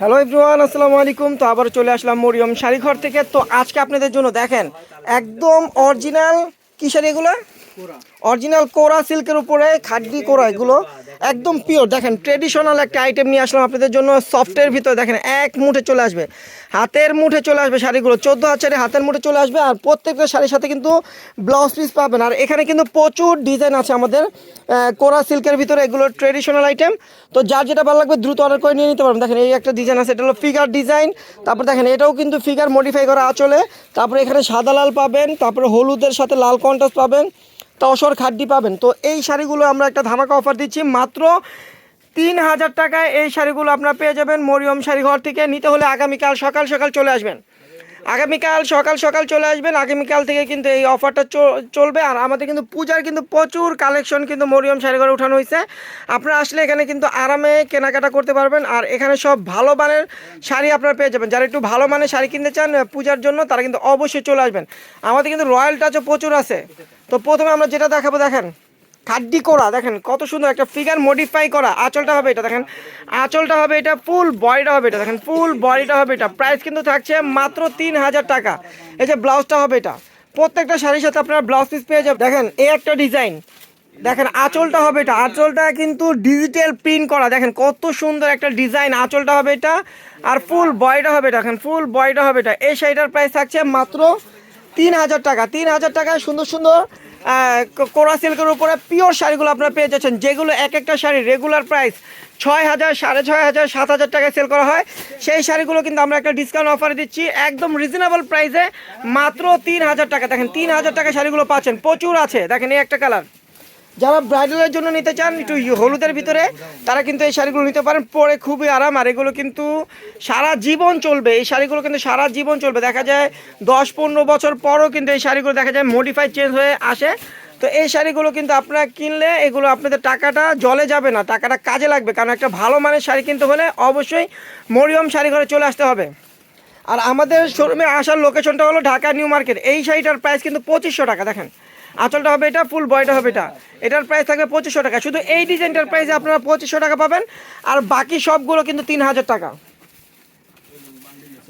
Hello everyone আসসালামু আলাইকুম। তো আবার চলে আসলাম মরিয়ম শাড়িঘর থেকে। তো আজকে আপনাদের জন্য দেখেন একদম অরিজিনাল কি শাড়ি এগুলো? অরিজিনাল কোরা সিল্কের উপরে খাড্ডি কোরা এগুলো। একদম পিওর দেখেন ট্রেডিশনাল একটা আইটেম নিয়ে আসলাম আপনাদের জন্য সফটের ভিতরে দেখেন, এক মুঠে চলে আসবে। হাতের মুঠে চলে আসবে শাড়িগুলো, চোদ্দ হাজারে হাতের মুঠে চলে আসবে, আর প্রত্যেকটা শাড়ির সাথে কিন্তু ব্লাউজ পিস পাবেন। আর এখানে কিন্তু প্রচুর ডিজাইন আছে আমাদের কোরা সিল্কের ভিতরে, এগুলো ট্রেডিশনাল আইটেম তো যার যেটা ভালো লাগবে দ্রুত অর্ডার করে নিয়ে নিতে পারবেন। দেখেন, এই একটা ডিজাইন আছে, এটা হলো ফিগার ডিজাইন তারপর দেখেন, এটাও কিন্তু ফিগার মডিফাই করা আঁচলে। তারপরে এখানে সাদা লাল পাবেন, তারপরে হলুদের সাথে লাল কন্ট্রাস্ট পাবেন। তসর খাড্ডি পাবেন। তো এই শাড়িগুলো আমরা একটা ধামাকা অফার দিচ্ছি। মাত্র তিন হাজার টাকায় এই শাড়িগুলো আপনারা পেয়ে যাবেন। মরিয়ম শাড়িঘর থেকে নিতে হলে আগামীকাল সকাল সকাল চলে আসবেন। আগামীকাল সকাল সকাল চলে আসবেন। আগামীকাল থেকে কিন্তু এই অফারটা চলবে। আর আমাদের কিন্তু পূজার কিন্তু প্রচুর কালেকশন কিন্তু মরিয়ম শাড়িঘরে উঠানো হয়েছে আপনারা আসলে এখানে কিন্তু আরামে কেনাকাটা করতে পারবেন। আর এখানে সব ভালো মানের শাড়ি আপনারা পেয়ে যাবেন। যারা একটু ভালো মানের শাড়ি কিনতে চান পূজার জন্য, তারা কিন্তু অবশ্যই চলে আসবেন। আমাদের কিন্তু রয়্যাল টাচও প্রচুর আছে। তো প্রথমে আমরা যেটা দেখাবো, দেখেন। খাড্ডি করা, দেখেন কত সুন্দর একটা ফিগার মডিফাই করা, আঁচলটা হবে এটা, দেখেন। আঁচলটা হবে এটা ফুল বডিটা হবে এটা, দেখেন ফুল বডিটা হবে এটা। প্রাইস কিন্তু থাকছে মাত্র তিন হাজার টাকা। এই যে ব্লাউজটা হবে এটা। প্রত্যেকটা শাড়ির সাথে আপনারা ব্লাউজ পিস পেয়ে যাবেন। দেখেন, এই একটা ডিজাইন দেখেন, আঁচলটা হবে এটা। আঁচলটা কিন্তু ডিজিটাল প্রিন্ট করা। দেখেন, কত সুন্দর একটা ডিজাইন আঁচলটা হবে এটা। আর ফুল বডিটা হবে এটা। দেখেন ফুল বডিটা হবে এটা। এই শাড়িটার প্রাইস থাকছে মাত্র তিন হাজার টাকা। তিন হাজার টাকায় সুন্দর সুন্দর কোরা সিল্কের উপরে পিওর শাড়িগুলো আপনারা পেয়ে যাচ্ছেন। যেগুলো এক একটা শাড়ি রেগুলার প্রাইস ছয় হাজার, সাড়ে ছয় হাজার, সাত হাজার টাকায় সেল করা হয়। সেই শাড়িগুলো কিন্তু আমরা একটা ডিসকাউন্ট অফারে দিচ্ছি। একদম রিজনেবল প্রাইসে মাত্র তিন হাজার টাকা। দেখেন, তিন হাজার টাকা শাড়িগুলো পাচ্ছেন। প্রচুর আছে। দেখেন, এই একটা কালার যারা ব্রাইডালের জন্য নিতে চান, একটু হলুদের ভিতরে, তারা কিন্তু এই শাড়িগুলো নিতে পারেন। পরে খুবই আরাম, আর এগুলো কিন্তু সারা জীবন চলবে। এই শাড়িগুলো কিন্তু সারা জীবন চলবে। দেখা যায় দশ পনেরো বছর পরও কিন্তু এই শাড়িগুলো দেখা যায় মডিফাই চেঞ্জ হয়ে আসে। তো এই শাড়িগুলো কিন্তু আপনারা কিনলে এগুলো আপনাদের টাকাটা জলে যাবে না, টাকাটা কাজে লাগবে। কারণ একটা ভালো মানের শাড়ি কিনতে হলে অবশ্যই মরিয়ম শাড়ি ঘরে চলে আসতে হবে। আর আমাদের শোরুমে আসার লোকেশনটা হলো ঢাকা নিউ মার্কেট। এই শাড়িটার প্রাইস কিন্তু পঁচিশশো টাকা, দেখেন। আঁচলটা হবে এটা ফুল বয়টা হবে এটা। এটার প্রাইস থাকবে পঁচিশশো টাকা। শুধু এই ডিজাইনটার প্রাইসে আপনারা পঁচিশশো টাকা পাবেন। আর বাকি সবগুলো কিন্তু তিন হাজার টাকা।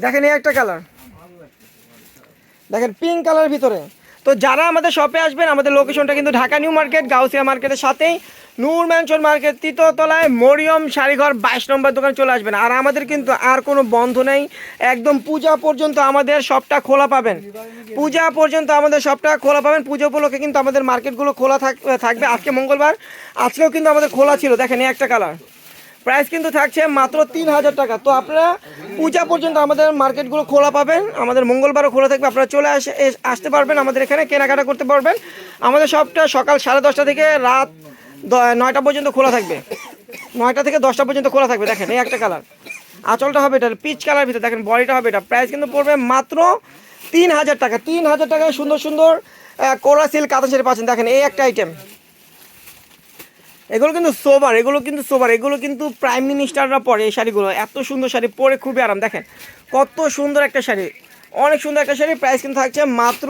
দেখেন এই একটা কালার দেখেন পিঙ্ক কালারের ভিতরে। তো যারা আমাদের শপে আসবেন, আমাদের লোকেশনটা কিন্তু ঢাকা নিউ মার্কেট, গাউসিয়া মার্কেটের সাথেই। নূর ম্যানশন মার্কেট তৃতীয়তলায় মরিয়ম শাড়িঘর, বাইশ নম্বর দোকান চলে আসবেন। আর আমাদের কিন্তু আর কোনো বন্ধ নেই। একদম পূজা পর্যন্ত আমাদের শপটা খোলা পাবেন। পূজা পর্যন্ত আমাদের শপটা খোলা পাবেন। পুজো উপলক্ষে কিন্তু আমাদের মার্কেটগুলো খোলা থাক- থাকবে আজকে মঙ্গলবার। আজকেও কিন্তু আমাদের খোলা ছিল। দেখেন একটা কালার প্রাইস কিন্তু থাকছে মাত্র তিন হাজার টাকা। তো আপনারা পূজা পর্যন্ত আমাদের মার্কেটগুলো খোলা পাবেন, আমাদের মঙ্গলবারও খোলা থাকবে, আপনারা চলে আসে আসতে পারবেন, আমাদের এখানে কেনাকাটা করতে পারবেন। আমাদের সবটা সকাল সাড়ে দশটা থেকে রাত নয়টা পর্যন্ত খোলা থাকবে। নয়টা থেকে দশটা পর্যন্ত খোলা থাকবে, দেখেন এই একটা কালার। আঁচলটা হবে এটা, পিচ কালার ভিতরে, দেখেন বডিটা হবে এটা। প্রাইস কিন্তু পড়বে মাত্র তিন হাজার টাকা। তিন হাজার টাকায় সুন্দর সুন্দর কোরা সিল্ক কাতান শাড়ি পাচ্ছেন, দেখেন এই একটা আইটেম এগুলো কিন্তু সোবার এগুলো কিন্তু সোবার এগুলো কিন্তু প্রাইম মিনিস্টাররা পরে এই শাড়িগুলো। এত সুন্দর শাড়ি পরে খুবই আরাম। দেখেন, কত সুন্দর একটা শাড়ি। অনেক সুন্দর একটা শাড়ি প্রাইস কিন্তু থাকছে মাত্র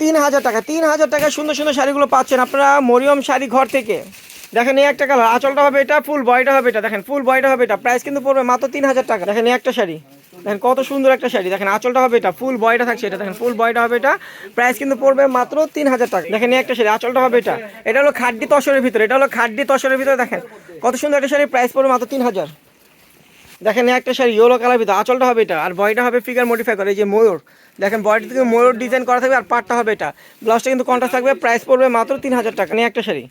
তিন হাজার টাকা। তিন হাজার টাকায় সুন্দর সুন্দর শাড়িগুলো পাচ্ছেন আপনারা মরিয়ম শাড়ি ঘর থেকে। দেখেন, এই একটা কালার আঁচলটা হবে এটা ফুল বয়টা হবে এটা। দেখেন ফুল বয়টা হবে এটা। প্রাইস কিন্তু পড়বে মাত্র তিন হাজার টাকা। দেখেন, এই একটা শাড়ি। দেখেন কত সুন্দর একটা শাড়ি। দেখেন আঁচলটা হবে এটা ফুল বয়টা থাকছে এটা, দেখেন ফুল বয়টা হবে এটা। প্রাইস কিন্তু পড়বে মাত্র তিন হাজার টাকা। দেখেন এই একটা শাড়ি, আঁচলটা হবে এটা। এটা হলো খাড্ডি তসরের ভিতরে, এটা হলো খাড্ডি তসরের ভিতরে দেখেন। কত সুন্দর একটা শাড়ি প্রাইস পড়বে মাত্র তিন হাজার। দেখেন একটা শাড়ি ইয়েলো কালার ভিতরে, আঁচলটা হবে এটা। আর বয়টা হবে ফিগার মডিফাই করে, এই যে ময়ূর। দেখেন বডি থেকে ময়ূর ডিজাইন করা থাকবে আর পাটটা হবে এটা। ব্লাউজটা কিন্তু কন্ট্রাস্ট থাকবে প্রাইস পড়বে মাত্র তিন হাজার টাকা। নিয়ে একটা শাড়ি।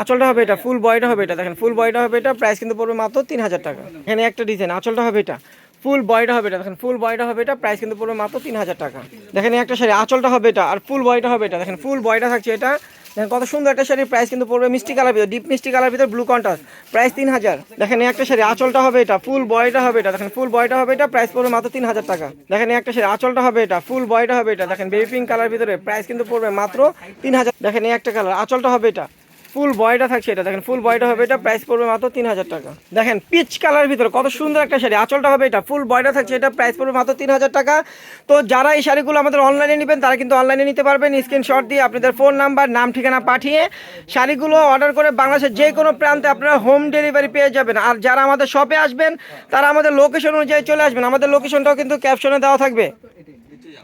আঁচলটা হবে এটা ফুল বয়টা হবে এটা। দেখেন ফুল বডিটা হবে এটা প্রাইস কিন্তু পড়বে মাত্র তিন হাজার টাকা। এখানে একটা ডিজাইন আঁচলটা হবে এটা। ফুল বয়টা হবে এটা। দেখেন ফুল বয়টা হবে এটা প্রাইস কিন্তু পড়বে মাত্র তিন হাজার টাকা। দেখেন একটা শাড়ি, আঁচলটা হবে এটা, আর ফুল বয়টা হবে এটা। দেখেন ফুল বয়টা থাকছে এটা। দেখেন, কত সুন্দর একটা শাড়ির প্রাইস কিন্তু পড়বে মিষ্টি কালার ভিতরে ডিপ মিষ্টি কালার ভিতরে ব্লু কন্ট্রাস্ট প্রাইস তিন হাজার দেখেন একটা শাড়ি, আঁচলটা হবে এটা ফুল বয়টা হবে এটা। দেখেন ফুল বয়টা হবে এটা প্রাইস পড়বে মাত্র তিন হাজার টাকা। দেখেন একটা শাড়ি, আঁচলটা হবে এটা ফুল বয়টা হবে এটা। দেখেন বেবি পিঙ্ক কালার ভিতরে প্রাইস কিন্তু পড়বে মাত্র তিন হাজার দেখেন একটা কালার আঁচলটা হবে এটা। ফুল বয়টা থাকছে এটা। দেখেন ফুল বয়টা হবে এটা প্রাইস পড়বে মাত্র তিন হাজার টাকা। দেখেন পিচ কালার ভিতরে কত সুন্দর একটা শাড়ি। আঁচলটা হবে এটা ফুল বয়টা থাকছে এটা প্রাইস পড়বে মাত্র তিন হাজার টাকা। তো যারা এই শাড়িগুলো আমাদের অনলাইনে নেবেন, তারা কিন্তু অনলাইনে নিতে পারবেন। স্ক্রিনশট দিয়ে আপনাদের ফোন নাম্বার নাম, ঠিকানা পাঠিয়ে শাড়িগুলো অর্ডার করে বাংলাদেশের যে কোনো প্রান্তে আপনারা হোম ডেলিভারি পেয়ে যাবেন। আর যারা আমাদের শপে আসবেন, তারা আমাদের লোকেশন অনুযায়ী চলে আসবেন। আমাদের লোকেশনটাও কিন্তু ক্যাপশনে দেওয়া থাকবে।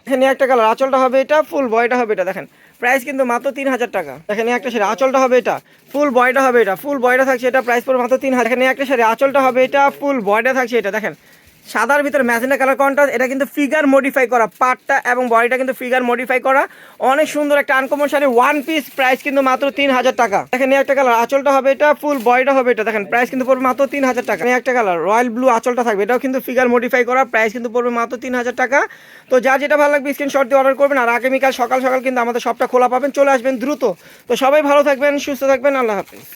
এখানে একটা কালার আঁচলটা হবে এটা ফুল বয়টা হবে এটা। দেখেন প্রাইস কিন্তু মাত্র তিন হাজার টাকা এখানে একটা শাড়ি আঁচলটা হবে এটা। ফুল বয়টা হবে এটা। ফুল বয়টা থাকছে এটা প্রাইস পড়বে মাত্র তিন হাজার এখানে একটা শাড়ি আঁচলটা হবে এটা। ফুল বয়টা থাকছে এটা। দেখেন সাদার ভিতরে ম্যাজেন্ডা কালার কন্ট্রাস্ট এটা কিন্তু ফিগার মডিফাই করা, পাটটা এবং বডিটা কিন্তু ফিগার মডিফাই করা। অনেক সুন্দর একটা uncommon sari one piece price কিন্তু মাত্র তিন হাজার টাকা এখানে একটা কালার আঁচলটা হবে এটা ফুল বয়টা হবে এটা। দেখেন প্রাইস কিন্তু পড়বে মাত্র তিন হাজার টাকা একটা কালার রয়্যাল ব্লু আঁচলটা থাকবে, এটাও কিন্তু ফিগার মডিফাই করা প্রাইস কিন্তু পড়বে মাত্র তিন হাজার টাকা। তো যার যেটা ভালো লাগবে স্ক্রিনশট দিয়ে অর্ডার করবেন, আর আগামীকাল সকাল সকাল কিন্তু আমাদের সবটা খোলা পাবেন, চলে আসবেন দ্রুত। তো সবাই ভালো থাকবেন, সুস্থ থাকবেন, আল্লাহ হাফিজ।